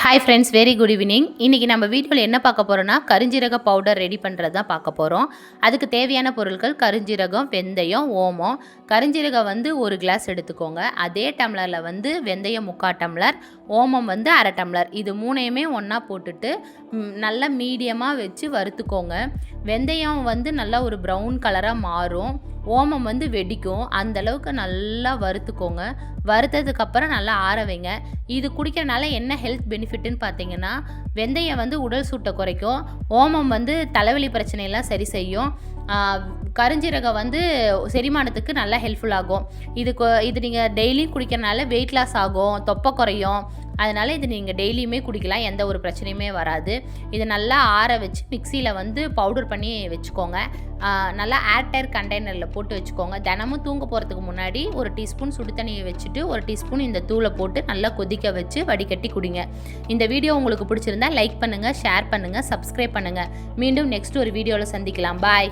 Hi friends very good evening இன்றைக்கி நம்ம வீட்டில் என்ன பார்க்க போகிறோன்னா கருஞ்சீரக பவுடர் ரெடி பண்ணுறது தான் பார்க்க போகிறோம் அதுக்கு தேவையான பொருட்கள் கருஞ்சீரகம் வெந்தயம் ஓமம். கருஞ்சீரகம் வந்து ஒரு கிளாஸ் எடுத்துக்கோங்க. அதே டம்ளரில் வந்து வெந்தயம் முக்கால் டம்ளர் ஓமம் வந்து அரை டம்ளர் இது மூணையுமே ஒன்றா போட்டுட்டு நல்லா மீடியமாக வச்சு வறுத்துக்கோங்க. வெந்தயம் வந்து நல்லா ஒரு ப்ரௌன் கலராக மாறும். ஓமம் வந்து வெடிக்கும். அந்த அளவுக்கு நல்லா வறுத்துக்கோங்க. வறுத்ததுக்கப்புறம் நல்லா ஆற வைங்க. இது குடிக்கிறனால என்ன ஹெல்த் பெனிஃபிட்னு பார்த்தீங்கன்னா வெந்தயம் வந்து உடல் சூட்டை குறைக்கும். ஓமம் வந்து தலைவலி பிரச்சனையெல்லாம் சரி செய்யும். கருஞ்சீரகம் வந்து செரிமானத்துக்கு நல்லா ஹெல்ப்ஃபுல் ஆகும். இது இது நீங்கள் டெய்லியும் குடிக்கிறனால வெயிட் லாஸ் ஆகும் தொப்பை குறையும். அதனால் இது நீங்கள் டெய்லியுமே குடிக்கலாம். எந்த ஒரு பிரச்சனையுமே வராது. இதை நல்லா ஆற வச்சு மிக்சியில் வந்து பவுடர் பண்ணி வச்சுக்கோங்க. நல்லா ஏர்டைர் கண்டெய்னரில் போட்டு வச்சுக்கோங்க. தினமும் தூங்க போகிறதுக்கு முன்னாடி ஒரு டீஸ்பூன் சுடு தண்ணியை வச்சுட்டு ஒரு டீஸ்பூன் இந்த தூளை போட்டு நல்லா கொதிக்க வச்சு வடிகட்டி குடிங்க. இந்த வீடியோ உங்களுக்கு பிடிச்சிருந்தா லைக் பண்ணுங்கள் ஷேர் பண்ணுங்கள் சப்ஸ்கிரைப் பண்ணுங்கள் மீண்டும் நெக்ஸ்ட் ஒரு வீடியோவில் சந்திக்கலாம். பாய்.